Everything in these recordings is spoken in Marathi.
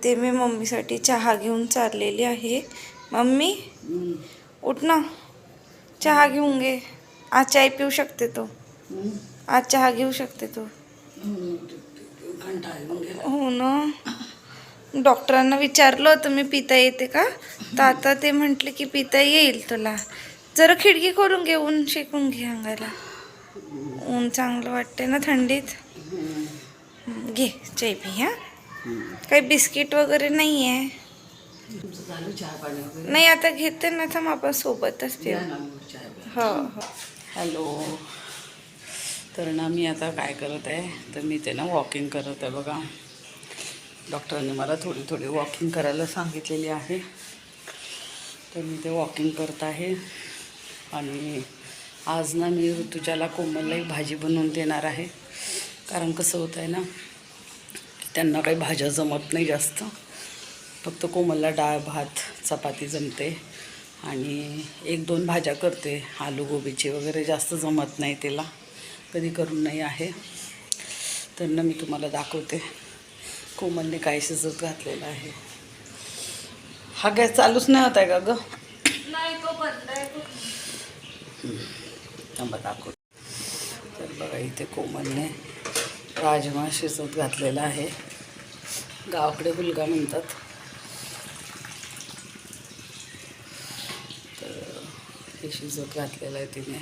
इथे मी मम्मीसाठी चहा घेऊन चाललेली आहे. मम्मी उठ ना. चहा घेऊन घे. आज चाय पिऊ शकते तू. आज चहा घेऊ शकते तू. हो ना. डॉक्टरांना विचारलं होतं मी पिता येते का? तर आता ते म्हटले की पिता येईल तुला. जरा खिडकी खोलून घे ऊन शेकून घे अंगाला. ऊन चांगलं वाटते ना थंडीत? घे चाय पी हा. काही बिस्किट वगैरे नाही आहे नाही आता घेते ना थांब आपण सोबतच पिऊ मग. हो हो. हॅलो. तर ना मी आता काय करत आहे तर मी ते ना वॉकिंग करत आहे बघा. डॉक्टरांनी मला थोडी थोडी वॉकिंग करायला सांगितलेली आहे. तर मी ते वॉकिंग करत आहे. आणि आज ना मी ऋतुजाला कोमलला एक भाजी बनवून देणार आहे. कारण कसं होतं आहे ना त्यांना काही भाज्या जमत नाही जास्त. फक्त कोमलला डाळ भात चपाती जमते. आणि एक दोन भाज्या करते. आलू गोबीची वगैरे जास्त जमत नाही तिला. कधी करून नाही आहे. तर ना मी तुम्हाला दाखवते. कोमलने काय शिजत घातलेलं आहे. हा गॅस चालूच नाही होत आहे का गं? थांबा दाखव तर बघा इथे कोमलने राजमा शिजत घातलेला आहे. गावाकडे हुलगा म्हणतात. तर हे शिजत घातलेलं आहे तिने.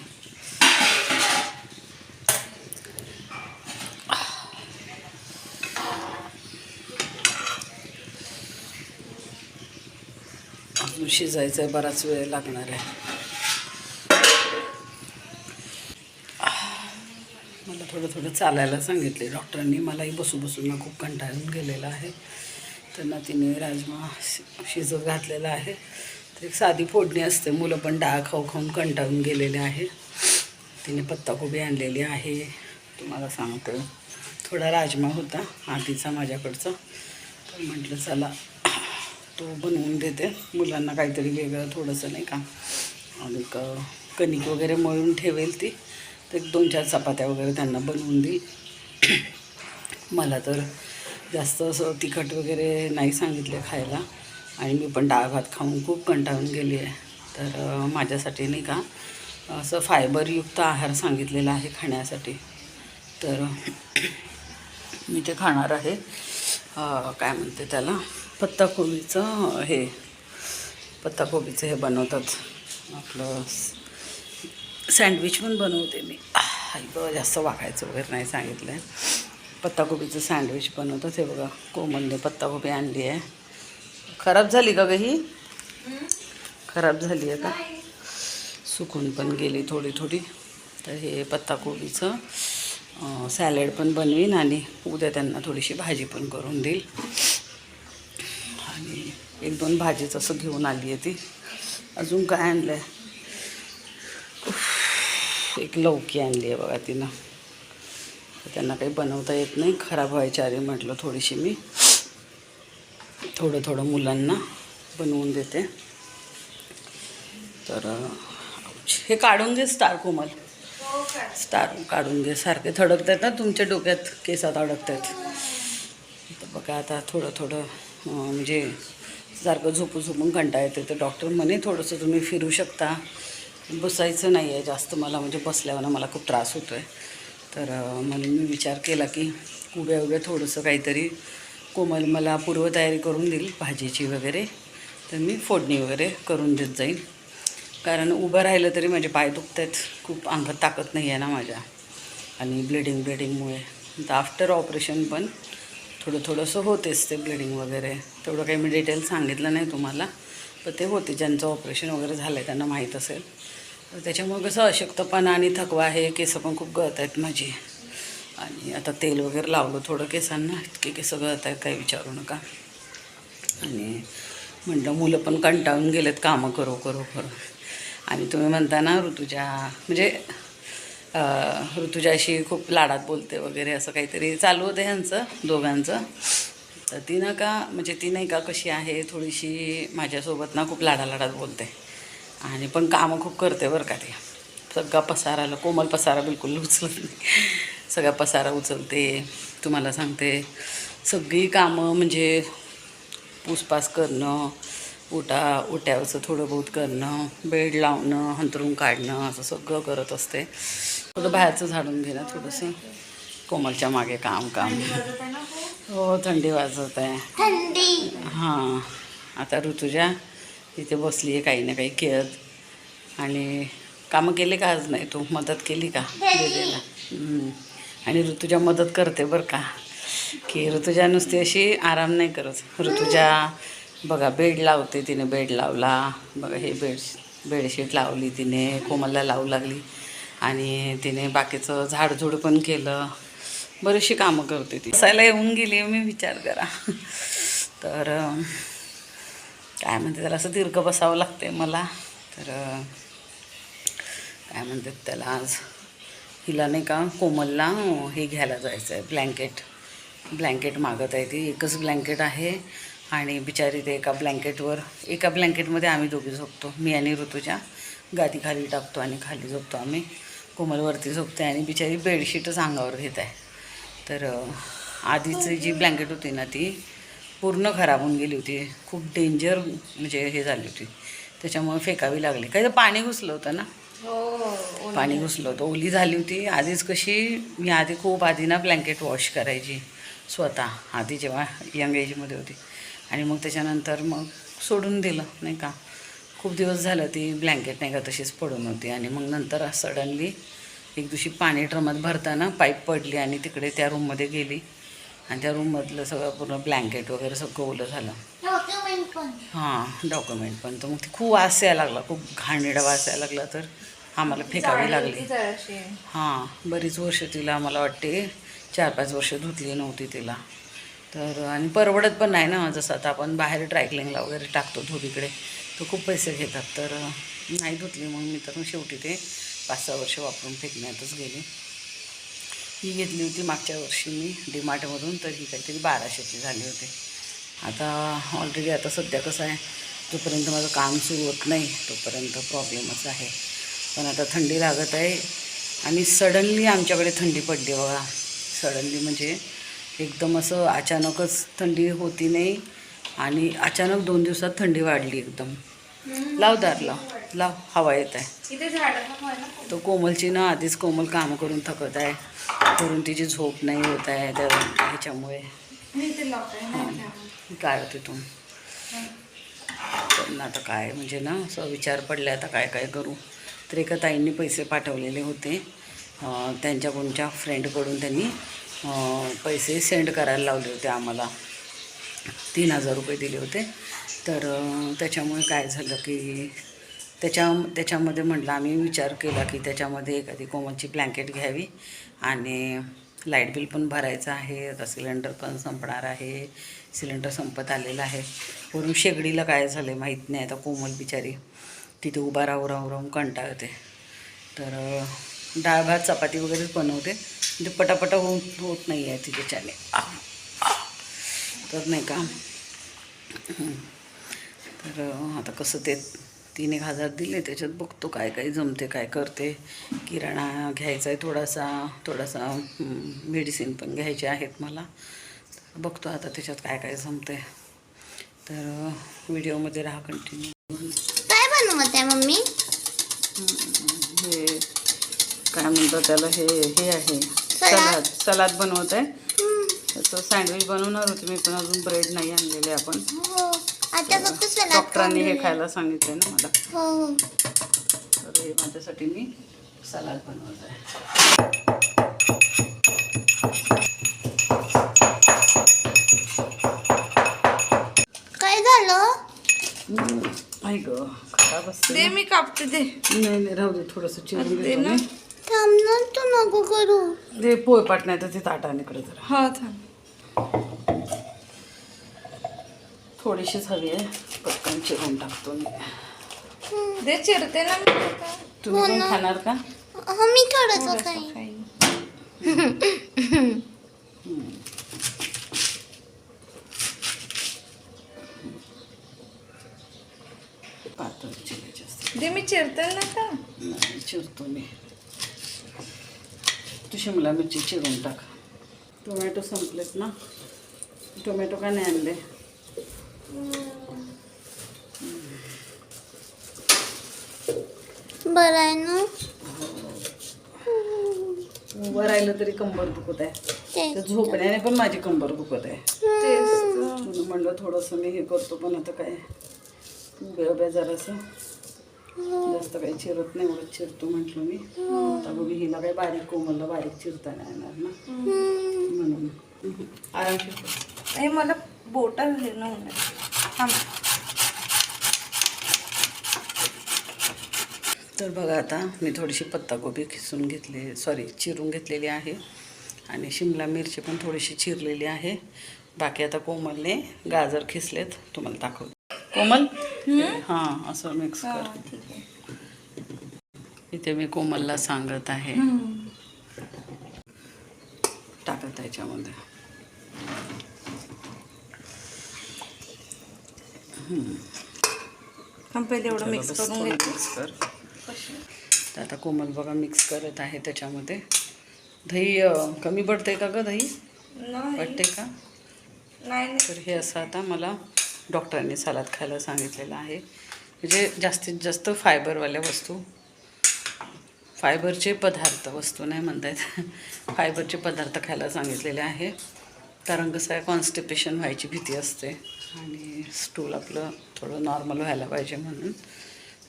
शिजायचं आहे बराच वेळ लागणार आहे. थोडं थोडं चालायला सांगितले डॉक्टरांनी. मलाही बसू बसून ना खूप कंटाळून गेलेला आहे. त्यांना तिने राजमा शि- शिजत घातलेला आहे. तर एक साधी फोडणी असते. मुलं पण डाळ खाऊ खाऊन कंटाळून गेलेले आहे. तिने पत्ताकोबी आणलेली आहे. तुम्हाला सांगते. थोडा राजमा होता आधीचा माझ्याकडचा. तर म्हटलं चला तो बनवून देते. मुलांना काहीतरी वेगळं थोडंसं नाही का आणि कणिक वगैरे मळून ठेवेल ती. तर एक दोन चार चपात्या वगैरे त्यांना बनवून देईल मला तर जास्त असं तिखट वगैरे नाही सांगितलं खायला. आणि मी पण डाळ भात खाऊन खूप कंटाळून गेली आहे. तर माझ्यासाठी नाही का असं फायबरयुक्त आहार सांगितलेला आहे खाण्यासाठी. तर मी ते खाणार आहे. काय म्हणते त्याला? पत्ताकोबीचं हे पत्ताकोबीचं हे बनवतात. आपलं सँडविच पण बनवते मी. आई बघा जास्त वाकायचं वगैरे नाही सांगितलं आहे पत्ताकोबीचं सँडविच बनवतं ते बघा. कोमलने पत्ताकोबी आणली आहे. खराब झाली का ग ही? खराब झाली आहे का? सुकून पण गेली थोडी थोडी. तर हे पत्ताकोबीचं सॅलड पण बनवीन आणि उद्या त्यांना थोडीशी भाजी पण करून देईल. आणि एक दोन भाजीच असं घेऊन आली आहे ती. अजून काय आणलं आहे एक लौकी आणली आहे बघा तिनं. त्यांना काही बनवता येत नाही. खराब व्हायच्या आधी म्हटलं थोडीशी मी. थोडं थोडं मुलांना बनवून देते. तर हे काढून घे स्टार कोमल. स्टार काढून घे. सारखे थडकत आहेत ना तुमच्या डोक्यात केसात अडकत आहेत तर बघा आता थोडं थोडं म्हणजे सारखं झोपू झोपून कंटाळ येते तर डॉक्टर म्हणे थोडंसं तुम्ही फिरू शकता. बसायचं नाही आहे जास्त मला म्हणजे बसल्यावर मला खूप त्रास होतो आहे तर म्हणून मी विचार केला की उभ्या उभ्या थोडंसं काहीतरी कोमल मला पूर्वतयारी करून देईल भाजीची वगैरे. तर मी फोडणी वगैरे करून देत जाईल कारण उभं राहिलं तरी माझे पाय दुखत आहेत खूप अंगात ताकद नाही आहे ना माझ्या. आणि ब्लिडिंग ब्लिडिंगमुळे तर आफ्टर ऑपरेशन पण थोडं थोडंसं होतेच ते ब्लिडिंग वगैरे. तेवढं काही मी डिटेल सांगितलं नाही तुम्हाला पण ते होते. ज्यांचं ऑपरेशन वगैरे झालं आहे त्यांना माहीत असेल. तर त्याच्यामुळे कसं अशक्तपणा आणि थकवा आहे केस पण खूप गळत आहेत माझी. आणि आता तेल वगैरे लावलं थोडं केसांना इतके केस गळत आहेत काही विचारू नका. आणि म्हटलं मुलं पण कंटाळून गेलेत कामं करो करो करो. आणि तुम्ही म्हणता ना ऋतुजा म्हणजे ऋतुजाशी खूप लाडात बोलते वगैरे असं काहीतरी चालू होतं ह्यांचं दोघांचं. तर ती ना का म्हणजे ती नाही का कशी आहे थोडीशी माझ्यासोबत ना खूप लाडालाडात बोलते. आणि पण कामं खूप करते बरं का ती. सगळा पसाराला कोमल पसारा बिलकुल उचलत नाही सगळा पसारा उचलते तुम्हाला सांगते. सगळी कामं म्हणजे पूसपास करणं उटा उट्यावरचं थोडं बहुत करणं बेड लावणं हंतरून काढणं असं सगळं करत असते. थोडं बाहेरचं झाडून घेणं थोडंसं. कोमलच्या मागे काम काम. हो थंडी वाजत आहे हां. आता ऋतुजा तिथे बसली आहे काही ना काही खेळत. आणि कामं केले का आज नाही तू? मदत केली का? दिदीला? आणि ऋतुजा मदत करते बरं का. की ऋतुजा नुसती अशी आराम नाही करत. ऋतुजा बघा बेड लावते तिने बेड लावला. बघा हे बेड बेडशीट लावली तिने कोमलला लावू लागली. आणि तिने बाकीचं झाडझूड पण केलं. बरीचशी कामं करते ती. बसायला येऊन गेली मी विचार करा. तर काय म्हणते त्याला असं दीर्घ बसावं लागते मला. तर काय म्हणतात त्याला आज हिला नाही का कोमलला हे घ्यायला जायचं आहे ब्लँकेट. ब्लँकेट मागत आहे ती. एकच ब्लँकेट आहे आणि बिचारी ते एका ब्लँकेटवर एका ब्लँकेटमध्ये आम्ही दोघी झोपतो. मी आणि ऋतूच्या गादी खाली टाकतो आणि खाली झोपतो आम्ही. कोमलवरती झोपते आणि बिचारी बेडशीटच अंगावर घेत आहे. तर आधीची जी ब्लँकेट होती ना ती पूर्ण खराब होऊन गेली होती. खूप डेंजर म्हणजे हे झाली होती. त्याच्यामुळे फेकावी लागली. काही तर पाणी घुसलं होतं ना? हो पाणी घुसलं होतं. ओली झाली होती. आधीच कशी मी आधी खूप आधी ना ब्लँकेट वॉश करायची स्वतः. आधी जेव्हा यंग एजमध्ये होती. आणि मग त्याच्यानंतर मग सोडून दिलं नाही का? खूप दिवस झालं ती ब्लँकेट नाही का तशीच पडून होती. आणि मग नंतर सडनली एक दिवशी पाणी ड्रमात भरताना पाईप पडली आणि तिकडे त्या रूममध्ये गेली. आणि त्या रूममधलं सगळं पूर्ण ब्लँकेट वगैरे सगळं ओलं झालं. हां डॉक्युमेंट पण. तर मग ती खूप वास यायला लागला. खूप घाणेरडा वास यायला लागला तर आम्हाला फेकावी लागली. हां बरीच वर्ष तिला मला वाटते. चार पाच वर्ष धुतली नव्हती तिला. तर आणि परवडत पण नाही ना. जसं आता आपण बाहेर ड्रायक्लिंगला वगैरे टाकतो धोबीकडे तर खूप पैसे घेतात. तर नाही धुतली. मग मी तर शेवटी ते पाच सहा वर्ष वापरून फेकण्यातच गेली. ही घेतली होती मागच्या वर्षी मी डीमार्टमधून तर ही काहीतरी बाराशेची झाली होती. आता ऑलरेडी आता सध्या कसं आहे जोपर्यंत माझं काम सुरू होत नाही तोपर्यंत प्रॉब्लेमच आहे. पण आता थंडी लागत आहे आणि सडनली आमच्याकडे थंडी पडली बघा. सडनली म्हणजे एकदम असं अचानकच थंडी होती नाही आणि अचानक दोन दिवसात थंडी वाढली एकदम. लाव दार लाव लाव हवा येत आहे. तो कोमलची ना आधीच कोमल कामं करून थकत आहे. करून तिची झोप नाही होत आहे त्या ह्याच्यामुळे. काय तिथून पण आता काय म्हणजे ना असं विचार पडले आता काय काय करू? तर एका ताईंनी पैसे पाठवलेले होते. त्यांच्या कोणच्या फ्रेंडकडून त्यांनी पैसे सेंड करायला लावले होते आम्हाला. तीन हजार रुपये दिले होते. तर त्याच्यामुळे काय झालं की त्याच्या त्याच्यामध्ये म्हटलं आम्ही विचार केला की त्याच्यामध्ये एखादी कोमलची ब्लँकेट घ्यावी आणि लाइट बिल पण भरायचं आहे. आता सिलेंडर पण संपणार आहे. सिलेंडर संपत आलेला आहे. वरून शेगडीला काय झालं आहे माहीत नाही. आता कोमल बिचारी तिथे उभा राहू राहू राहून कंटाळते. तर डाळ भात चपाती वगैरेच बनवते. म्हणजे पटापटा होत होत नाही आहे तिच्याने तर नाही का? तर आता कसं ते तीन एक हजार दिले त्याच्यात बघतो काय काय जमते काय करते. किराणा घ्यायचा आहे थोडासा थोडासा मेडिसिन पण घ्यायचे आहेत मला. बघतो आता त्याच्यात काय काय जमते. तर व्हिडिओमध्ये राहा कंटिन्यू काय बनवत आहे मम्मी? हे काय म्हणतात त्याला हे हे आहे. सलाद. सलाद बनवत आहे त्याचं सँडविच बनवणार होते मी पण अजून ब्रेड नाही आणलेले आपण. हो. आता फक्त सलाद डॉक्टरांनी हे खायला सांगितलं ना मला. हो हो. तर हे माझ्यासाठी मी सलाद बनवत आहे. काय झालं? आई ग खराब असते दे. मी कापते दे. नाही नाही राहू दे थोडंसं चिरून दे ना. थांब ना तू नको करू. दे पोळपाट नाही तर ते ताटाने इकडे जरा. हो थांब. थोडीशीच हवी आहे पटकन चिरून टाकतो मी. दे चिरते ना. तुम्ही पण खाणार का? हो मी थोडंसं खाईन. पातळ चिरायचे असते दे मी चिरते ना का नाही चिरतो मी. तू शिमला मिरची चिरून टाक. टोमॅटो संपलेत ना. टोमॅटो का नाही आणले? बराय ना? उभं राहिलं तरी कंबर दुखत आहे. झोपण्याने पण माझी कंबर दुखत आहे. म्हणून म्हणलं थोडंसं मी हे करतो पण आता काय? उभ्या उभ्या जरासं. जास्त काही चिरत नाही एवढं चिरतो म्हटलं मी. आता हिला काही बारीक कोमलला बारीक चिरता नाही येणार ना. म्हणून. आराम मला बोटा हे नव्हतं तर बघा आता मी थोडीशी पत्ताकोबी खिसून घेतली सॉरी चिरून घेतलेली आहे. आणि शिमला मिरची पण थोडीशी चिरलेली आहे. बाकी आता कोमलने गाजर खिसलेत तुम्हाला दाखवतो. कोमल? हां असं मिक्स कर. इथे मी कोमलला सांगत आहे. टाकत त्याच्यामध्ये. एवढं मिक्स करून मिक्स कर. तर आता कोमल बघा मिक्स करत आहे त्याच्यामध्ये. दही कमी पडते का ग दही? नाही. पडते का? नाही नाही. तर हे असं आता मला डॉक्टरांनी सलाद खायला सांगितलेलं आहे. म्हणजे जास्तीत जास्त फायबरवाल्या वस्तू. फायबरचे पदार्थ वस्तू नाही म्हणता येत फायबरचे पदार्थ खायला सांगितलेले आहे. कारण कसं आहे कॉन्स्टिपेशन व्हायची भीती असते. आणि स्टूल आपलं थोडं नॉर्मल व्हायला पाहिजे म्हणून.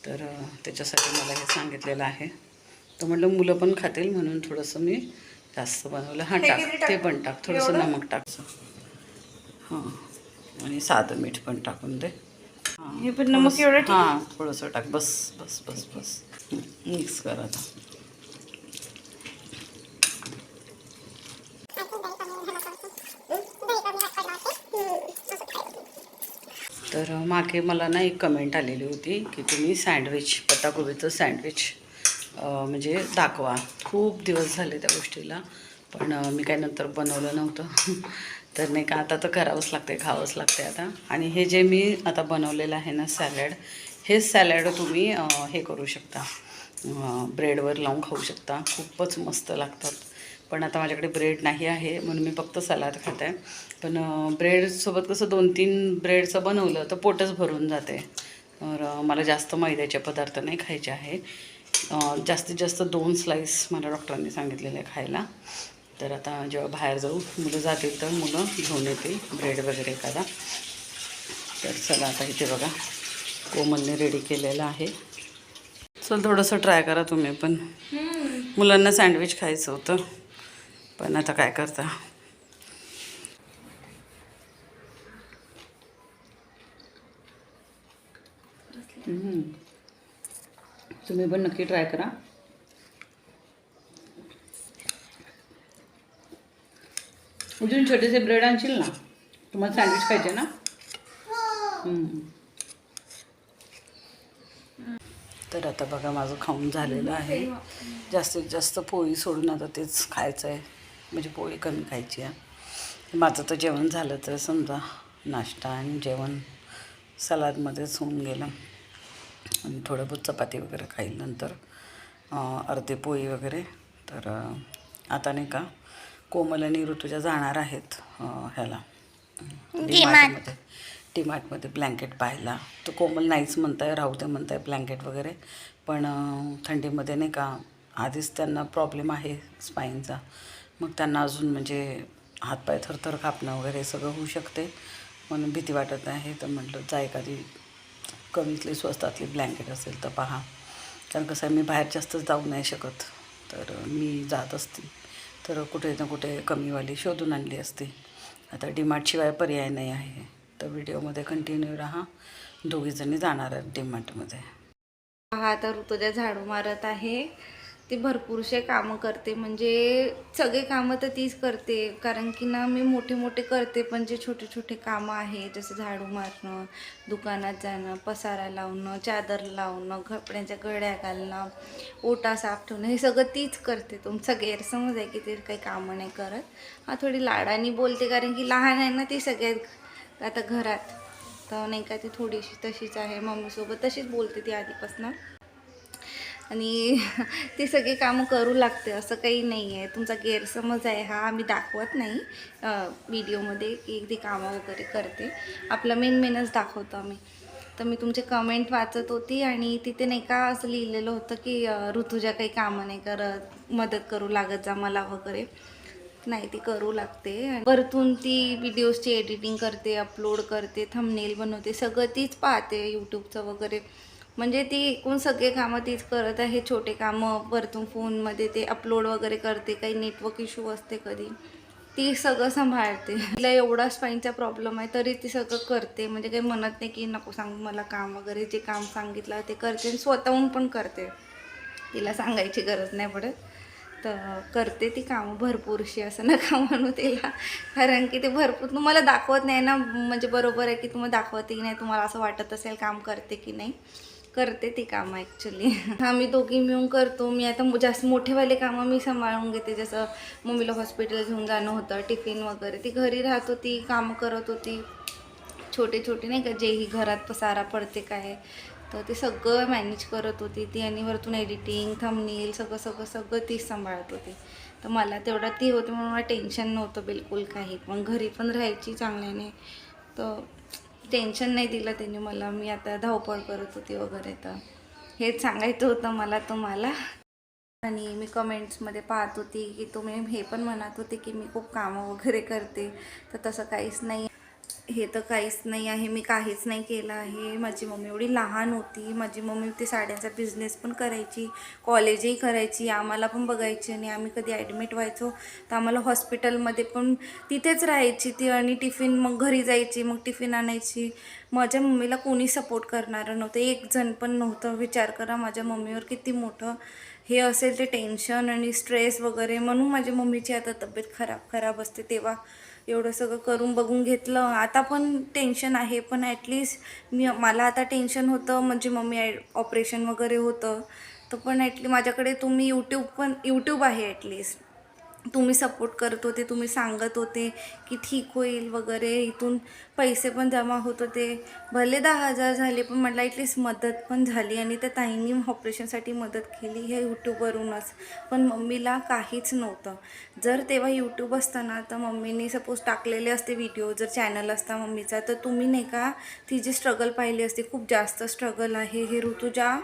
तर त्याच्यासाठी मला हे सांगितलेलं आहे. तर म्हटलं मुलं पण खातील म्हणून थोडंसं मी जास्त बनवलं. हां टाक? ते पण टाक. थोडंसं? नमक टाक. हां. आणि साधं मीठ पण टाकून दे. हां. पण नमक एवढं हां थोडंसं टाक. बस बस बस बस. मिक्स कर आता. तर मागे मला ना एक कमेंट आलेली होती की तुम्ही सँडविच पत्ताकोबीचं सँडविच म्हणजे दाखवा. खूप दिवस झाले त्या गोष्टीला पण मी काय नंतर बनवलं नव्हतं. तर नाही का आता तर करावंच लागते खावंच लागते आता. आणि हे जे मी आता बनवलेलं आहे ना सॅलड हे सॅलड तुम्ही हे करू शकता. ब्रेडवर लावून खाऊ शकता. खूपच मस्त लागतात. पण आता माझ्याकडे ब्रेड नाही आहे म्हणून मी फक्त सलाद खात. आहे पण ब्रेडसोबत कसं दोन तीन ब्रेडचं बनवलं तर पोटच भरून जाते. तर मला जास्त मैद्याचे पदार्थ नाही खायचे आहे. अं, जास्तीत जास्त दोन स्लाईस मला डॉक्टरांनी सांगितलेलं आहे खायला. तर आता जेव्हा बाहेर जाऊ मुलं जातील तर मुलं घेऊन येतील ब्रेड वगैरे एखादा. तर चला आता इथे बघा कोमलने रेडी केलेलं आहे. चल थोडंसं ट्राय करा तुम्ही पण. मुलांना सँडविच खायचं होतं. पण आता काय करता? तुम्ही पण नक्की ट्राय करा. अजून छोटेसे ब्रेड आणशील ना तुम्हाला सँडविच पाहिजे ना? तर आता बघा माझं खाऊन झालेलं आहे. जास्तीत जास्त पोळी सोडून आता तेच खायचं आहे म्हणजे पोळी कमी खायची आहे. माझं तर जेवण झालं तर समजा नाश्ता आणि जेवण सलादमध्येच होऊन गेलं. आणि थोडं बहुत चपाती वगैरे खाईल नंतर. अर्धे पोळी वगैरे. तर आता नाही का कोमल आणि ऋतुजा जाणार आहेत ह्याला. डीमार्टमध्ये डीमार्टमध्ये ब्लँकेट पाहायला. तर कोमल नाहीच म्हणताय राहू दे म्हणताय ब्लँकेट वगैरे. पण थंडीमध्ये नाही का आधीच त्यांना प्रॉब्लेम आहे स्पाईनचा मग त्यांना अजून म्हणजे हातपाय थरथर कापणं वगैरे सगळं होऊ शकते. म्हणून भीती वाटत आहे. तर म्हटलं जा एखादी कमीतली स्वस्तातली ब्लँकेट असेल तर पहा. कारण कसं आहे मी बाहेर जास्त जाऊ नाही शकत. तर मी जात असते. तर कुठे ना कुठे कमीवाली शोधून आणली असते. आता डिमार्टशिवाय पर्याय नाही आहे. तर व्हिडिओमध्ये कंटिन्यू राहा. दोघीजणी जाणार आहेत डिमार्टमध्ये हा तर ऋतुजा झाडू मारत आहे. ती भरपूरसे कामं करते. म्हणजे सगळे कामं तर तीच करते. कारण की ना मी मोठे मोठे करते पण जे छोटे छोटे कामं आहे जसं झाडू मारणं दुकानात जाणं पसारा लावणं चादर लावणं कपड्यांच्या गड्या घालणं ओटा साफ ठेवणं हे सगळं तीच करते. तुमचा गैरसमज आहे की ते काही कामं नाही करत. हा थोडी लाडानी बोलते कारण की लहान आहे ना ती सगळ्यात आता घरात तर नाही का ती थोडीशी तशीच आहे. मम्मीसोबत तशीच बोलते ती आधीपासून. आणि ते सगळे कामं करू लागते असं काही नाही आहे. तुमचा गैरसमज आहे हा आम्ही दाखवत नाही व्हिडिओमध्ये की ती कामं वगैरे करते. आपलं मेन मेनच दाखवतो आम्ही. तर मी तुमचे कमेंट वाचत होती आणि तिथे नाही का असं लिहिलेलं होतं की ऋतुजा काही कामं नाही करत मदत करू लागत जा मला वगैरे. नाही ती करू लागते. वरतून ती व्हिडिओजची एडिटिंग करते अपलोड करते थंबनेल बनवते सगळं तीच पाहते यूट्यूबचं वगैरे. म्हणजे ती एकूण सगळे कामं तीच करत आहे. छोटे कामं वरतून फोनमध्ये ते अपलोड वगैरे करते काही नेटवर्क इश्यू असते कधी. ती सगळं सांभाळते. तिला एवढा स्पाईनचा प्रॉब्लेम आहे तरी ती सगळं करते. म्हणजे काही म्हणत नाही की नको सांग मला काम वगैरे जे काम सांगितलं ते करते. आणि स्वतःहून पण करते. तिला सांगायची गरज नाही पडत. तर करते ती कामं भरपूरशी असं नका म्हणू तिला. कारण की ते भरपूर तुम्हाला दाखवत नाही ना. म्हणजे बरोबर आहे की तुम्हाला दाखवते की नाही तुम्हाला असं वाटत असेल काम करते की नाही. करते ती कामं ॲक्च्युली आम्ही दोघी मिळून करतो. मी आता जास्त मोठेवाले कामं मी सांभाळून घेते. जसं मम्मीला हॉस्पिटल घेऊन जाणं होतं टिफिन वगैरे. ती घरी राहत होती कामं करत होती. छोटे छोटे नाही का जेही घरात पसारा पडते काय. तर ते सगळं मॅनेज करत होती. ती आणि वरतून एडिटिंग थंबनेल सगळं सगळं सगळं ती सांभाळत होती. तर मला तेवढा ती होती म्हणून मला टेन्शन नव्हतं बिलकुल काही. पण घरी पण राहायची चांगल्याने. तर टेन्शन नाही दिलं त्याने मला. मी आता धावपळ करत होती वगैरे तर. हेच सांगायचं होतं मला तुम्हाला. आणि मी कमेंट्समध्ये पाहत होती की तुम्ही हे पण म्हणत होते की मी खूप कामं वगैरे करते. तर तसं काहीच नाही. हे तर काहीच नाही आहे मी काहीच नाही केलं आहे. माझी मम्मी एवढी लहान होती. माझी मम्मी ते साड्यांचा बिझनेस पण करायची कॉलेजही करायची आम्हाला पण बघायची आणि आम्ही कधी ॲडमिट व्हायचो तर आम्हाला हॉस्पिटलमध्ये पण तिथेच राहायची ती आणि टिफिन मग घरी जायची मग टिफिन आणायची. माझ्या मम्मीला कोणी सपोर्ट करणारं नव्हतं. एक जण पण नव्हतं. विचार करा माझ्या मम्मीवर किती मोठं हे असेल ते टेन्शन आणि स्ट्रेस वगैरे. म्हणून माझ्या मम्मीची आता तब्येत खराब खराब असते. तेव्हा एवढं सगळं करून बघून घेतलं. आता पण टेन्शन आहे पण ॲटलिस्ट मी मला आता टेन्शन होतं. म्हणजे मम्मी ऑपरेशन वगैरे होतं. तर पण ॲटली माझ्याकडे तुम्ही यूट्यूब पण यूट्यूब आहे ॲटलिस्ट तुम्ही सपोर्ट करत होते तुम्ही सांगत होते की ठीक होईल वगैरे. इथून पैसे पण जमा होत होते. भले दहा हजार झाले पण म्हटलं ॲटलिस्ट मदत पण झाली आणि त्या ताईंनी ऑपरेशनसाठी मदत केली हे यूट्यूबवरूनच. पण मम्मीला काहीच नव्हतं. जर तेव्हा यूट्यूब असताना तर मम्मीने सपोज टाकलेले असते व्हिडिओ जर चॅनल असता मम्मीचा तर तुम्ही नाही का ती जी स्ट्रगल पाहिली असते खूप जास्त स्ट्रगल आहे. हे ऋतुजा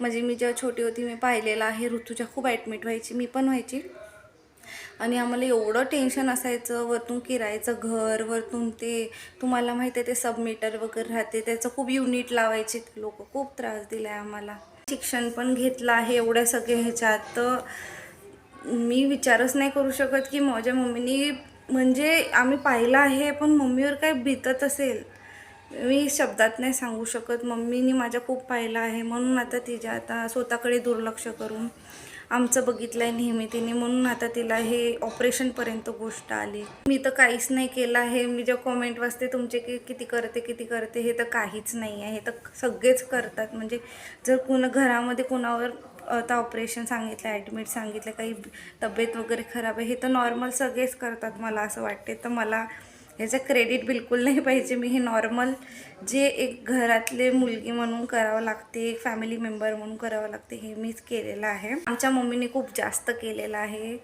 म्हणजे मी जेव्हा छोटी होती मी पाहिलेलं आहे ऋतुजा खूप ॲडमिट व्हायची. मी पण व्हायची. आणि आम्हाला एवढं टेन्शन असायचं वरतून किरायचं घर वरतून ते तुम्हाला माहिती आहे ते सबमीटर वगैरे राहते त्याचं खूप युनिट लावायचे ते लोक. खूप त्रास दिला आहे आम्हाला. शिक्षण पण घेतलं आहे एवढ्या सगळ्या ह्याच्यात. तर मी विचारच नाही करू शकत की माझ्या मम्मीनी म्हणजे आम्ही पाहिलं आहे पण मम्मीवर काय भीतत असेल. मी शब्दात नाही सांगू शकत. मम्मीनी माझ्या खूप पाहिलं आहे म्हणून आता तिच्या आता स्वतःकडे दुर्लक्ष करून आमचं बघितलं आहे नेहमी तिने म्हणून आता तिला हे ऑपरेशनपर्यंत गोष्ट आली. मी तर काहीच नाही केलं आहे. मी जे कॉमेंट वाचते तुमचे की किती करते किती करते हे तर काहीच नाही आहे. हे तर सगळेच करतात. म्हणजे जर कुणा घरामध्ये कुणावर आता ऑपरेशन सांगितलं ॲडमिट सांगितलं काही तब्येत वगैरे खराब आहे हे तर नॉर्मल सगळेच करतात मला असं वाटते. तर मला ह्याचं क्रेडिट बिलकुल नाही पाहिजे. मी हे नॉर्मल जे एक घरातले मुलगी म्हणून करावं लागते एक फॅमिली मेंबर म्हणून करावं लागते हे मीच केलेलं आहे. आमच्या मम्मीने खूप जास्त केलेलं आहे.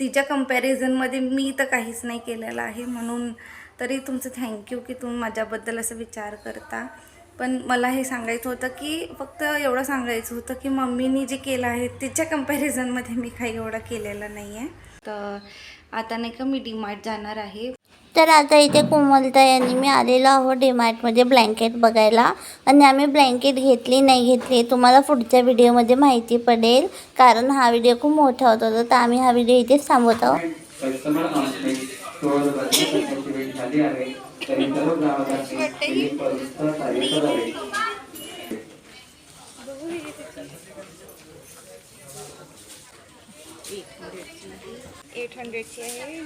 तिच्या कम्पॅरिझनमध्ये मी तर काहीच नाही केलेलं आहे. म्हणून तरी तुमचं थँक्यू की तुम्ही माझ्याबद्दल असं विचार करता. पण मला हे सांगायचं होतं की फक्त एवढं सांगायचं होतं की मम्मीनी जे केलं आहे तिच्या कम्पॅरिझनमध्ये मी काही एवढं केलेलं नाही आहे तर आता नाही का मी डीमार्ट जाणार आहे. तर आता इथे कोमलताई आणि मी आलेलो आहोत डीमार्टमध्ये ब्लँकेट बघायला. आणि आम्ही ब्लँकेट घेतली नाही घेतली तुम्हाला पुढच्या व्हिडिओमध्ये माहिती पडेल. कारण हा व्हिडिओ खूप मोठा होता तर आम्ही हा व्हिडिओ इथेच थांबवत आहोत. एट हंड्रेडची आहे.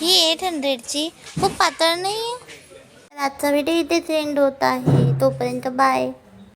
ही एट हंड्रेडची. खूप पातळ नाही आहे आजचा व्हिडिओ इथे एंड होत आहे. तोपर्यंत बाय